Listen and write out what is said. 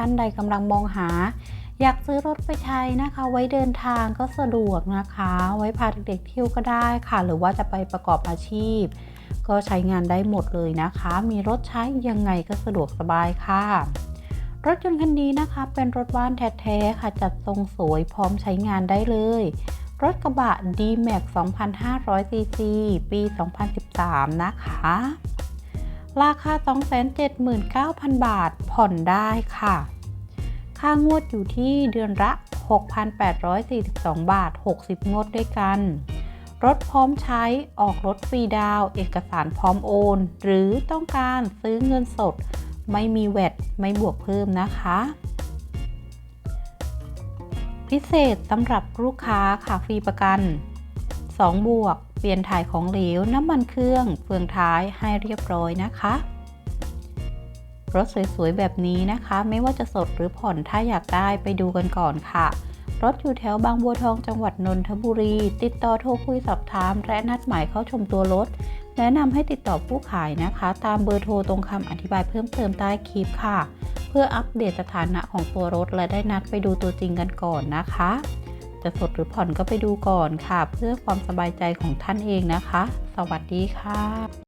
ท่านใดกำลังมองหา อยากซื้อรถไปใช้นะคะ ไว้เดินทางก็สะดวกนะคะ ไว้พาเด็กๆเที่ยวก็ได้ค่ะ หรือว่าจะไปประกอบอาชีพ ก็ใช้งานได้หมดเลยนะคะ มีรถใช้ยังไงก็สะดวกสบายค่ะรถยนต์คันนี้นะคะ เป็นรถบ้านแท้ๆค่ะ จัดทรงสวยพร้อมใช้งานได้เลย รถกระบะ D-Max 2,500 cc ปี 2013 นะคะ ราคา 279,000 บาทผ่อนได้ค่ะ ค่างวดอยู่ที่เดือนละ 6,842 บาท 60 งวดด้วยกัน รถพร้อมใช้ออกรถฟรีดาว เอกสารพร้อมโอน หรือต้องการซื้อเงินสด ไม่มีแวดไม่บวกเพิ่มนะคะ พิเศษสำหรับลูกค้าค่ะฟรีประกัน 2 บวก เปลี่ยนถ่ายของเหลว น้ำมันเครื่อง เฟืองท้ายให้เรียบร้อยนะคะ รถสวยๆ แบบนี้นะคะ ไม่ว่าจะสดหรือผ่อนถ้าอยากได้ไปดูกันก่อนค่ะ รถอยู่แถวบางบัวทองจังหวัดนนทบุรี ติดต่อโทรคุยสอบถาม และนัดหมายเข้าชมตัวรถ แนะนำให้ติดต่อผู้ขายนะคะ ตามเบอร์โทรตรงคำอธิบายเพิ่มเติมใต้คลิปค่ะ เพื่ออัปเดตสถานะของตัวรถ และได้นัดไปดูตัวจริงกันก่อนนะคะ จะสดหรือผ่อนก็ไปดูก่อนค่ะ เพื่อความสบายใจของท่านเองนะคะ สวัสดีค่ะ